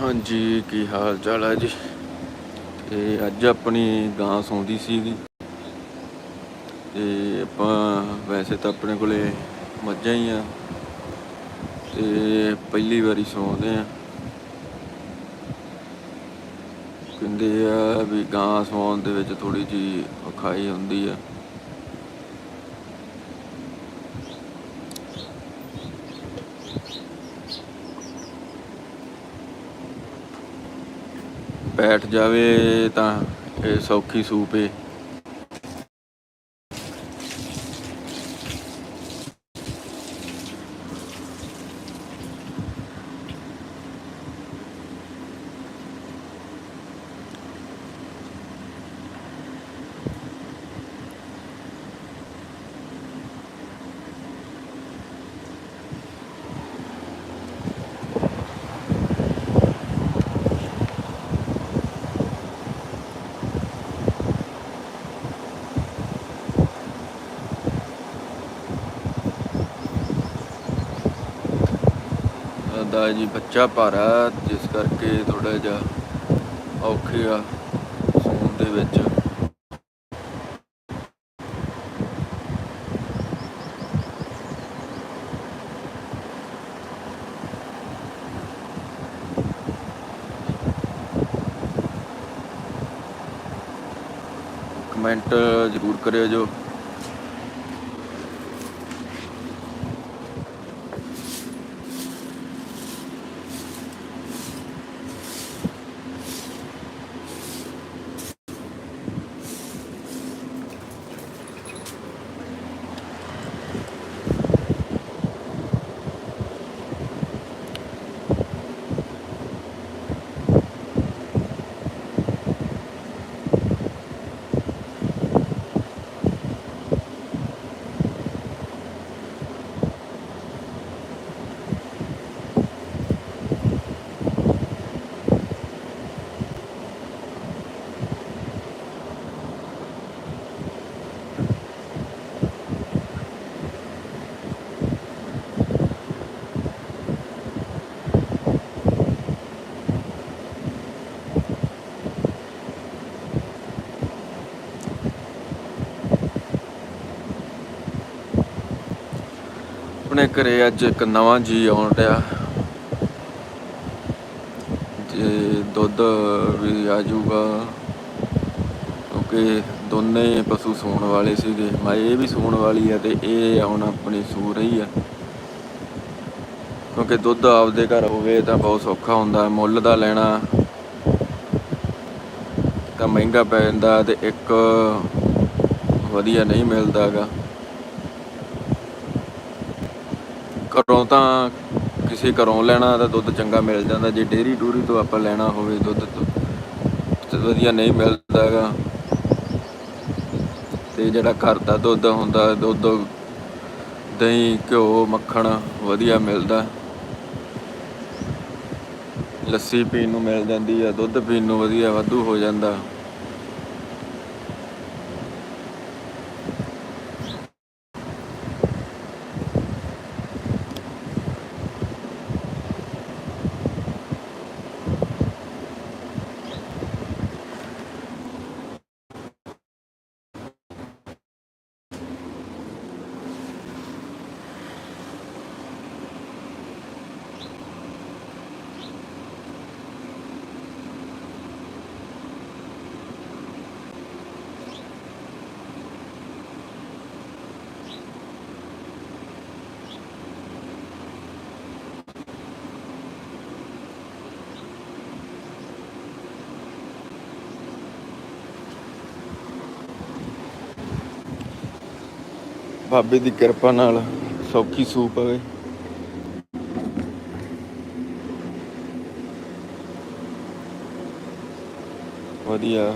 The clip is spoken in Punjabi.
ਹਾਂਜੀ, ਕੀ ਹਾਲ ਚਾਲ ਹੈ ਜੀ? ਤੇ ਅੱਜ ਆਪਣੀ ਗਾਂ ਸੌਂਦੀ ਸੀਗੀ। ਤੇ ਆਪਾਂ ਵੈਸੇ ਤਾਂ ਆਪਣੇ ਕੋਲੇ ਮੱਝਾਂ ਹੀ ਆ। ਤੇ ਪਹਿਲੀ ਵਾਰੀ ਸੌਂਦੇ ਆ। ਕਹਿੰਦੇ ਆ ਵੀ ਗਾਂ ਸੌਣ ਦੇ ਵਿੱਚ ਥੋੜੀ ਜੀ ਔਖਾਈ ਹੁੰਦੀ ਆ। ਬੈਠ ਜਾਵੇ ਤਾਂ ਇਹ ਸੌਖੀ ਸੂਪ ਏ। ਦਾ ਜੀ, ਬੱਚਾ ਭਾਰਾ ਜਿਸ ਕਰਕੇ ਥੋੜਾ ਜਿਹਾ ਔਖੇ ਆ ਸੌਣ ਦੇ ਵਿੱਚ। ਕਮੈਂਟ ਜ਼ਰੂਰ ਕਰਿਓ ਜੋ ਆਪਣੇ ਘਰੇ ਅੱਜ ਇੱਕ ਨਵਾਂ ਜੀ ਆਉਣ ਡਿਆ। ਤੇ ਦੁੱਧ ਵੀ ਆ ਜਾਊਗਾ। ਕਿਉਂਕਿ ਦੋਨੇ ਪਸ਼ੂ ਸੂਣ ਵਾਲੇ ਸੀਗੇ। ਮੈਂ ਇਹ ਵੀ ਸੂਣ ਵਾਲੀ ਆ ਤੇ ਇਹ ਹੁਣ ਆਪਣੀ ਸੂ ਰਹੀ ਆ। ਕਿਉਂਕਿ ਦੁੱਧ ਆਪਦੇ ਘਰ ਹੋਵੇ ਤਾਂ ਬਹੁਤ ਸੌਖਾ ਹੁੰਦਾ। ਮੁੱਲ ਦਾ ਲੈਣਾ ਤਾਂ ਮਹਿੰਗਾ ਪੈ ਜਾਂਦਾ ਤੇ ਇੱਕ ਵਧੀਆ ਨਹੀਂ ਮਿਲਦਾਗਾ। ਘਰੋਂ ਤਾਂ ਕਿਸੇ ਘਰੋਂ ਲੈਣਾ ਤਾਂ ਦੁੱਧ ਚੰਗਾ ਮਿਲ ਜਾਂਦਾ। ਜੇ ਡੇਰੀ ਡੂਰੀ ਤੋਂ ਆਪਾਂ ਲੈਣਾ ਹੋਵੇ ਦੁੱਧ ਤੇ ਵਧੀਆ ਨਹੀਂ ਮਿਲਦਾਗਾ ਤੇ ਜਿਹੜਾ ਘਰ ਦਾ ਦੁੱਧ ਹੁੰਦਾ, ਦੁੱਧ, ਦਹੀਂ, ਘਿਓ, ਮੱਖਣ ਵਧੀਆ ਮਿਲਦਾ। ਲੱਸੀ ਪੀਣ ਨੂੰ ਮਿਲ ਜਾਂਦੀ ਆ, ਦੁੱਧ ਪੀਣ ਨੂੰ ਵਧੀਆ ਵਾਧੂ ਹੋ ਜਾਂਦਾ। ਬਾਬੇ ਦੀ ਕਿਰਪਾ ਨਾਲ ਸੌਖੀ ਸੂਪ ਆਵੇ ਵਧੀਆ।